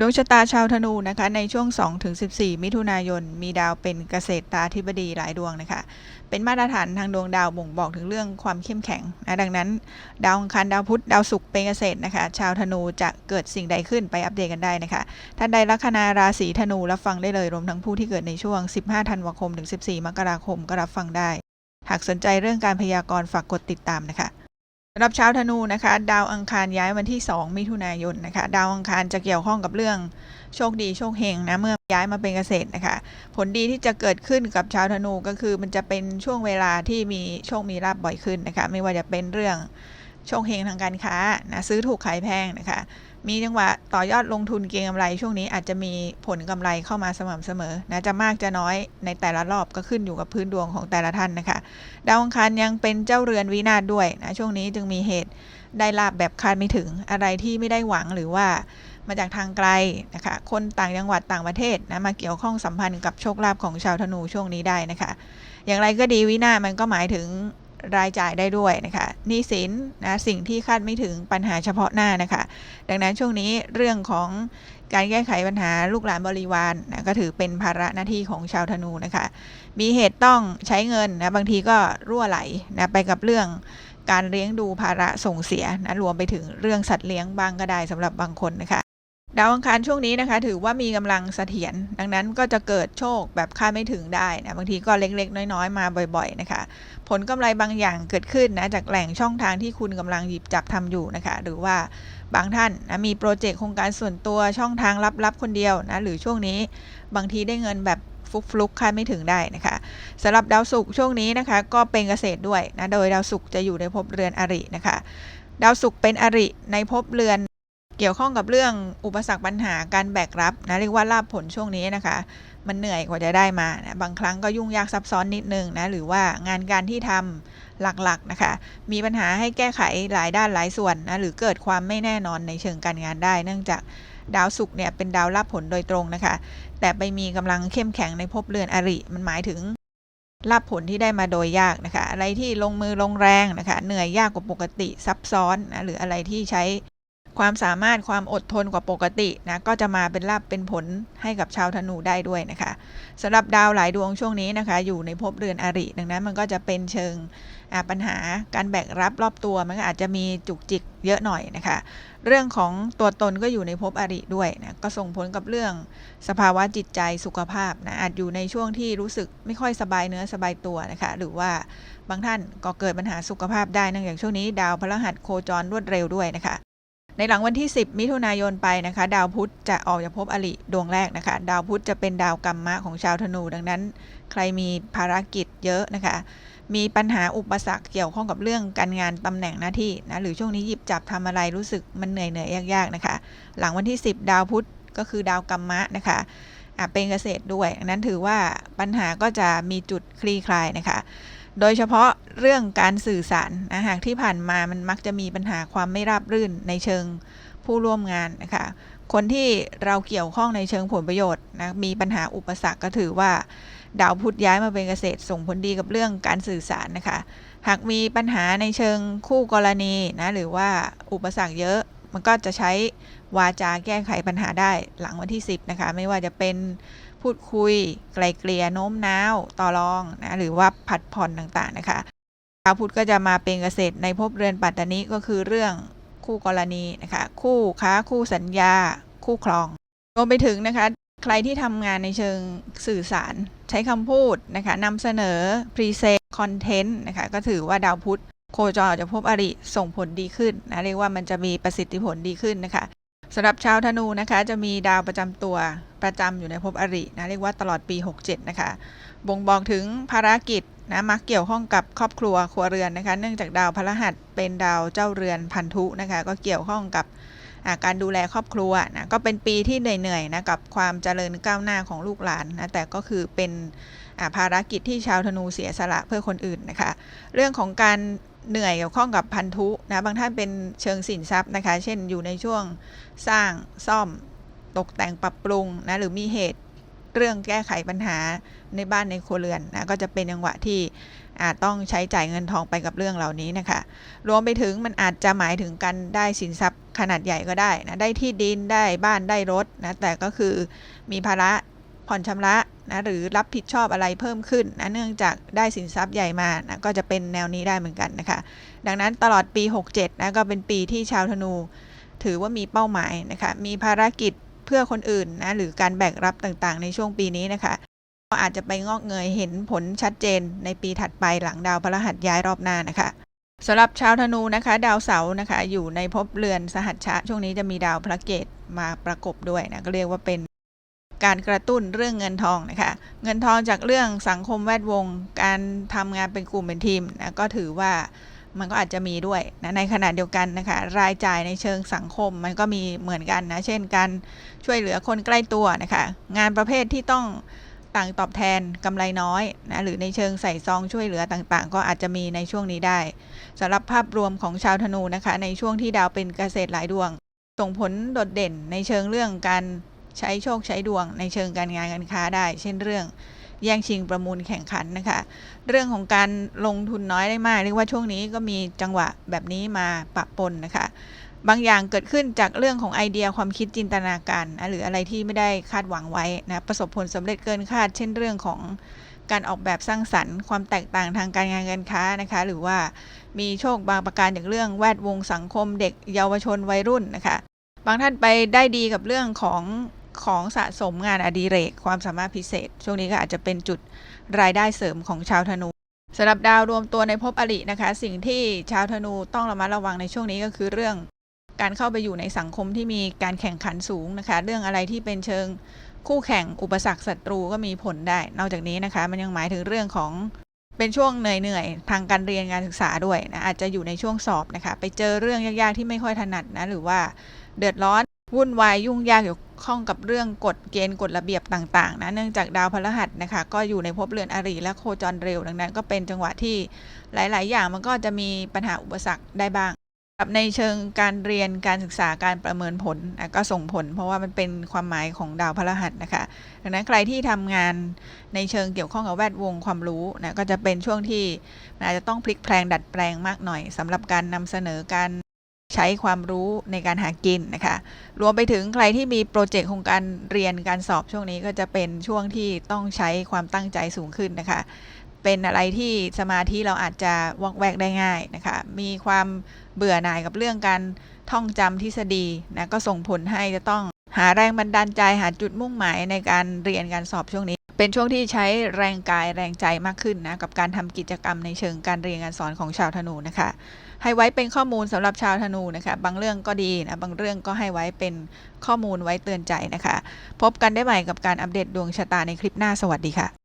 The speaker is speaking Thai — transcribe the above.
ดวงชะตาชาวธนูนะคะในช่วง 2-14 มิถุนายน มีดาวเป็นเกษตรตาธิบดีหลายดวงนะคะ เป็นมาตรฐานทางดวงดาวบ่งบอกถึงเรื่องความเข้มแข็งนะดังนั้น ดาวอังคารดาวพุธดาวศุกร์เป็นเกษตรนะคะ ชาวธนูจะเกิดสิ่งใดขึ้นไปอัปเดตกันได้นะคะท่านใดลัคนาราศีธนูรับฟังได้เลยรวมทั้งผู้ที่เกิดในช่วง 15 ธันวาคมถึง 14 มกราคมก็รับฟังได้ หากสนใจเรื่องการพยากรณ์ฝากกดติดตามนะคะ สำหรับชาวธนูนะคะ ดาวอังคารย้ายวันที่ 2 มิถุนายนนะคะ ดาวอังคารจะเกี่ยวข้องกับเรื่องโชคดีโชคเฮงนะเมื่อย้ายมาเป็นเกษตรนะคะ ผลดีที่จะเกิดขึ้นกับชาวธนูก็คือมันจะเป็นช่วงเวลาที่มีโชคมีลาบบ่อยขึ้นนะคะ ไม่ว่าจะเป็นเรื่องโชคเฮงทางการค้านะซื้อถูกขายแพงนะคะ มีจังหวะต่อยอดลงทุนเก็งกำไรช่วงนี้อาจจะมีผลกำไรเข้ามาสม่ำเสมอนะจะมากจะน้อยในแต่ละรอบก็ขึ้นอยู่กับพื้นดวงของแต่ละท่านนะคะดาวอังคารยังเป็นเจ้าเรือนวินาศด้วยนะช่วงนี้จึงมีเหตุได้ลาบแบบคาดไม่ถึงอะไรที่ไม่ได้หวังหรือว่ามาจากทางไกลนะคะคนต่างจังหวัดต่างประเทศนะมาเกี่ยวข้องสัมพันธ์กับโชคลาภของชาวธนูช่วงนี้ได้นะคะ อย่างไรก็ดีวินามันก็หมายถึง รายจ่ายได้ด้วยนะคะหนี้สินนะสิ่งที่คาดไม่ถึงปัญหาเฉพาะหน้านะคะ ดังนั้นช่วงนี้เรื่องของการแก้ไขปัญหาลูกหลานบริวารนะก็ถือเป็นภาระหน้าที่ของชาวธนูนะคะ มีเหตุต้องใช้เงินนะบางทีก็รั่วไหลนะไปกับเรื่องการเลี้ยงดูภาระส่งเสียนะรวมไปถึงเรื่องสัตว์เลี้ยงบ้างก็ได้สำหรับบางคนนะคะ ดาวอังคารช่วงนี้นะคะ ถือว่ามีกำลังเสถียรดังนั้นก็จะเกิดโชคแบบคาดไม่ถึงได้นะบางทีก็เล็กๆ น้อยๆ มาบ่อย ๆ นะคะ ผลกำไรบางอย่างเกิดขึ้นนะจากแหล่งช่องทางที่คุณกำลังหยิบจับทำอยู่นะคะ หรือว่าบางท่านนะมีโปรเจกต์โครงการส่วนตัวช่องทางลับๆคนเดียวนะหรือช่วงนี้บางทีได้เงินแบบฟุกๆคาดไม่ถึงได้นะคะสำหรับดาวศุกร์ช่วงนี้นะคะ ก็เป็นเกษตรด้วยนะโดยดาวศุกร์จะอยู่ในภพเรือนอรินะคะ ดาวศุกร์เป็นอริในภพเรือน เกี่ยวข้องกับเรื่องอุปสรรคปัญหาการแบกรับนะเรียกว่าลาบผลช่วงนี้นะคะ มันเหนื่อยกว่าจะได้มานะบางครั้งก็ยุ่งยากซับซ้อนนิดนึงนะหรือว่างานการที่ทำหลักๆนะคะ มีปัญหาให้แก้ไขหลายด้านหลายส่วนนะหรือเกิดความไม่แน่นอนในเชิงการงานได้ เนื่องจากดาวศุกร์เนี่ยเป็นดาวรับผลโดยตรงนะคะ แต่ไปมีกำลังเข้มแข็งในภพเรือนอริ มันหมายถึงรับผลที่ได้มาโดยยากนะคะ อะไรที่ลงมือลงแรงนะคะ เหนื่อยยากกว่าปกติซับซ้อนนะหรืออะไรที่ใช้ ความสามารถความอดทนกว่าปกตินะก็จะมาเป็นลาบเป็นผลให้กับชาวธนูได้ด้วยนะคะสำหรับดาวหลายดวงช่วงนี้นะคะ อยู่ในภพเรือนอริดังนั้นมันก็จะเป็นเชิงปัญหาการแบกรับรอบตัวมันก็อาจจะมีจุกจิกเยอะหน่อยนะคะ เรื่องของตัวตนก็อยู่ในภพอริด้วยนะก็ส่งผลกับเรื่องสภาวะจิตใจสุขภาพนะอาจอยู่ในช่วงที่รู้สึกไม่ค่อยสบายเนื้อสบายตัวนะคะ หรือว่าบางท่านก็เกิดปัญหาสุขภาพได้นื่องจากช่วงนี้ ดาวพฤหัสโคจรรวดเร็วด้วยนะคะ ในหลังวันที่ 10 มิถุนายนไปนะคะ ดาวพุธจะออกจากภพอริดวงแรกนะคะ ดาวพุธจะเป็นดาวกรรมะของชาวธนู ดังนั้น ใครมีภารกิจเยอะนะคะ มีปัญหาอุปสรรคเกี่ยวข้องกับเรื่องการงานตำแหน่งหน้าที่นะหรือช่วงนี้หยิบจับทำอะไรรู้สึกมันเหนื่อยเหนื่อยยากๆนะคะ หลังวันที่ 10 ดาวพุธก็คือดาวกรรมะนะคะอะเป็นเกษตรด้วยดังนั้นถือว่าปัญหาก็จะมีจุดคลี่คลายนะคะ โดยเฉพาะเรื่องการสื่อสารนะหากที่ผ่านมามันมักจะมีปัญหาความไม่ราบรื่นในเชิงผู้ร่วมงานนะคะคนที่เราเกี่ยวข้องในเชิงผลประโยชน์นะมีปัญหาอุปสรรคก็ถือว่า ดาวพุธย้ายมาเป็นเกษตรส่งผลดีกับเรื่องการสื่อสารนะคะ หากมีปัญหาในเชิงคู่กรณีนะหรือว่าอุปสรรคเยอะมันก็จะใช้วาจาแก้ไขปัญหาได้หลังวันที่ 10นะคะไม่ว่าจะเป็น พูดคุย ไกลเกลี่ยโน้มน้าวต่อรองนะหรือว่าผัดผ่อนต่างๆนะคะดาวพุธก็จะมาเป็นเกษตรในภพเรือนปัตตานีก็คือเรื่องคู่กรณีนะคะคู่ค้าคู่สัญญา คู่ครองรวมไปถึงนะคะใครที่ทำงานในเชิงสื่อสาร ใช้คำพูดนะคะนำเสนอพรีเซนต์คอนเทนต์นะคะก็ถือว่าดาวพุธโคจรจะพบอริส่งผลดีขึ้นนะเรียกว่ามันจะมีประสิทธิผลดีขึ้นนะคะ สำหรับชาวธนูนะคะจะมีดาวประจำตัวประจำอยู่ในภพอรินะเรียกว่าตลอดปี 67 นะคะ บ่งบอกถึงภารกิจนะมักเกี่ยวข้องกับครอบครัวครัวเรือนนะคะ เนื่องจากดาวพฤหัสเป็นดาวเจ้าเรือนพันธุนะคะ ก็เกี่ยวข้องกับ การดูแลครอบครัวนะก็เป็นปีที่เหนื่อยๆนะกับความเจริญก้าวหน้าของลูกหลานนะแต่ก็คือเป็นภารกิจที่ชาวธนูเสียสละเพื่อคนอื่นนะคะเรื่องของการเหนื่อยเกี่ยวข้องกับพันธุนะบางท่านเป็นเชิงสินทรัพย์นะคะ เช่นอยู่ในช่วงสร้างซ่อมตกแต่งปรับปรุงนะหรือมีเหตุเรื่องแก้ไขปัญหาในบ้านในครัวเรือนนะก็จะเป็นจังหวะที่อาจต้องใช้จ่ายเงินทองไปกับเรื่องเหล่านี้นะคะ รวมไปถึงมันอาจจะหมายถึงการได้สินทรัพย์ ขนาดใหญ่ก็ได้นะได้ที่ดินได้บ้านได้รถนะแต่ก็คือมีภาระผ่อนชำระนะหรือรับผิดชอบอะไรเพิ่มขึ้นนะเนื่องจากได้สินทรัพย์ใหญ่มานะก็จะเป็นแนวนี้ได้เหมือนกันนะคะ ดังนั้นตลอดปี 67นะก็เป็นปีที่ชาวธนู ถือว่ามีเป้าหมายนะคะมีภารกิจเพื่อคนอื่นนะหรือการแบกรับต่างๆ ในช่วงปีนี้นะคะก็อาจจะไปงอกเงยเห็นผลชัดเจนในปีถัดไปหลังดาวพฤหัสย้ายรอบหน้านะคะ สำหรับชาวธนูนะคะ ดาวเสาร์นะคะ อยู่ในภพเรือนสหัชชะ ช่วงนี้จะมีดาวพระเกตมาประกบด้วยนะก็เรียกว่าเป็นการกระตุ้นเรื่องเงินทองนะคะเงินทองจากเรื่องสังคมแวดวง การทำงานเป็นกลุ่มเป็นทีมนะก็ถือว่ามันก็อาจจะมีด้วยนะในขณะเดียวกันนะคะรายจ่ายในเชิงสังคมมันก็มีเหมือนกันนะเช่นการช่วยเหลือคนใกล้ตัวนะคะงานประเภทที่ต้อง ต่างตอบแทนกำไรน้อยนะหรือในเชิงใส่ซองช่วยเหลือต่างๆ ก็อาจจะมีในช่วงนี้ได้สำหรับภาพรวมของชาวธนูนะคะ ในช่วงที่ดาวเป็นเกษตรหลายดวง ส่งผลโดดเด่นในเชิงเรื่องการใช้โชคใช้ดวง ในเชิงการงานการค้าได้ เช่นเรื่องแย่งชิงประมูลแข่งขันนะคะ เรื่องของการลงทุนน้อยได้มาก เรียกว่าช่วงนี้ก็มีจังหวะแบบนี้มาปะปนนะคะ บางอย่างเกิดขึ้นจากเรื่องของไอเดียความคิดจินตนาการนะหรืออะไรที่ไม่ได้คาดหวังไว้นะประสบผลสำเร็จเกินคาด เช่นเรื่องของการออกแบบสร้างสรรค์ ความแตกต่างทางการงานการค้านะคะ หรือว่ามีโชคบางประการอย่างเรื่องแวดวงสังคมเด็กเยาวชนวัยรุ่นนะคะ บางท่านไปได้ดีกับเรื่องของของสะสมงานอดิเรก ความสามารถพิเศษ ช่วงนี้ก็อาจจะเป็นจุดรายได้เสริมของชาวธนูสำหรับดาวรวมตัวในภพอรินะคะ สิ่งที่ชาวธนูต้องระมัดระวังในช่วงนี้ก็คือเรื่อง การเข้าไปอยู่ในสังคมที่มีการแข่งขันสูงนะคะ เรื่องอะไรที่เป็นเชิงคู่แข่งอุปสรรคศัตรูก็มีผลได้ นอกจากนี้นะคะ มันยังหมายถึงเรื่องของเป็นช่วงเหนื่อยๆทางการเรียนการศึกษาด้วยนะอาจจะอยู่ในช่วงสอบนะคะ ไปเจอเรื่องยากๆที่ไม่ค่อยถนัดนะหรือว่าเดือดร้อนวุ่นวายยุ่งยากเกี่ยวข้องกับเรื่องกฎเกณฑ์กฎระเบียบต่างๆนะเนื่องจากดาวพฤหัสนะคะ ก็อยู่ในภพเรือนอริและโคจรเร็วดังนั้น ก็เป็นจังหวะที่หลาย ๆ อย่างมันก็จะมีปัญหาอุปสรรคได้บ้าง กับในเชิงการเรียนการศึกษาการประเมินผลก็ส่งผล เพราะว่ามันเป็นความหมายของดาวพฤหัสนะคะดังนั้นใครที่ทำงานในเชิงเกี่ยวข้องกับแวดวงความรู้นะก็จะเป็นช่วงที่มันอาจจะต้องพลิกแพลงดัดแปลงมากหน่อยสำหรับการนำเสนอการใช้ความรู้ในการหากินนะคะรวมไปถึงใครที่มีโปรเจกต์ของการเรียนการสอบช่วงนี้ก็จะเป็นช่วงที่ต้องใช้ความตั้งใจสูงขึ้นนะคะ เป็นอะไรที่สมาธิเราอาจจะวอกแวกได้ง่ายนะคะ มีความเบื่อหน่ายกับเรื่องการท่องจำทฤษฎีนะก็ส่งผลให้จะต้องหาแรงบันดาลใจหาจุดมุ่งหมายในการเรียนการสอบช่วงนี้ เป็นช่วงที่ใช้แรงกายแรงใจมากขึ้นนะกับการทำกิจกรรมในเชิงการเรียนการสอนของชาวธนูนะคะ ให้ไว้เป็นข้อมูลสำหรับชาวธนูนะคะ บางเรื่องก็ดีนะบางเรื่องก็ให้ไว้เป็นข้อมูลไว้เตือนใจนะคะ พบกันได้ใหม่กับการอัปเดตดวงชะตาในคลิปหน้าสวัสดีค่ะ